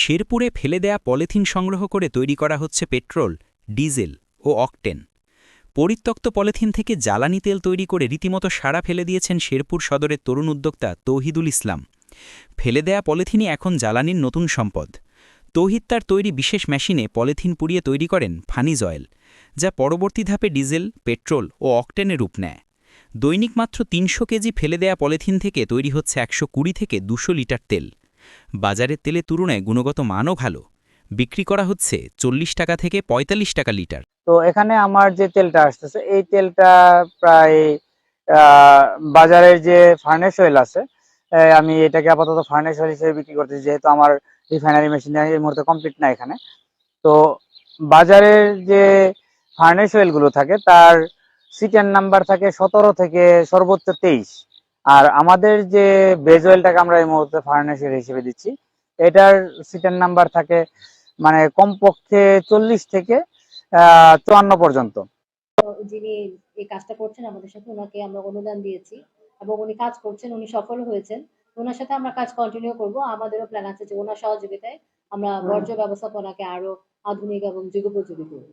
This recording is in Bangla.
শেরপুরে ফেলে দেয়া পলিথিন সংগ্রহ করে তৈরি করা হচ্ছে পেট্রোল, ডিজেল ও অকটেন। পরিত্যক্ত পলিথিন থেকে জ্বালানি তেল তৈরি করে রীতিমতো সাড়া ফেলে দিয়েছেন শেরপুর সদরের তরুণ উদ্যোক্তা তৌহিদুল ইসলাম। ফেলে দেয়া পলিথিনই এখন জ্বালানির নতুন সম্পদ। তৌহিদ তার তৈরি বিশেষ মেশিনে পলিথিন পুড়িয়ে তৈরি করেন ফানিজ অয়েল, যা পরবর্তী ধাপে ডিজেল, পেট্রোল ও অকটেনে রূপ নেয়। দৈনিক মাত্র তিনশো কেজি ফেলে দেয়া পলিথিন থেকে তৈরি হচ্ছে একশো কুড়ি থেকে দুশো লিটার তেল। বাজারের তেলের তুলনায় গুণগত মানও ভালো। বিক্রি করা হচ্ছে চল্লিশ টাকা থেকে ৪৫ টাকা লিটার। তো এখানে আমার যে তেলটা আসতেছে, এই তেলটা প্রায় বাজারের যে ফার্নেস অয়েল আছে আমি এটাকে আপাতত ফার্নেস অয়েল হিসেবে বিক্রি করতেছি, যেহেতু আমার রিফাইনারি মেশিন এই মুহূর্তে কমপ্লিট না এখানে। তো বাজারের যে ফার্নেস অয়েলগুলো থাকে, তার সিটেন নাম্বার থাকে সতেরো থেকে সর্বোচ্চ তেইশ। আর আমাদের যে বেজ অয়েলটাকে আমরা এই মুহূর্তে ফার্নেস অয়েল হিসেবে দিচ্ছি, এটার সিটেন নাম্বার থাকে মানে কমপক্ষে চল্লিশ থেকে চুয়ান্ন পর্যন্ত। যিনি এই কাজটা করছেন আমাদের সাথে, ওনাকে আমরা অনুদান দিয়েছি এবং উনি কাজ করছেন, উনি সফল হয়েছেন। ওনার সাথে আমরা কাজ কন্টিনিউ করব। আমাদেরও প্ল্যান আছে যে ওনার সহযোগিতায় আমরা বর্জ্য ব্যবস্থাপনাকে আরও আধুনিক এবং যুগোপযোগী করব।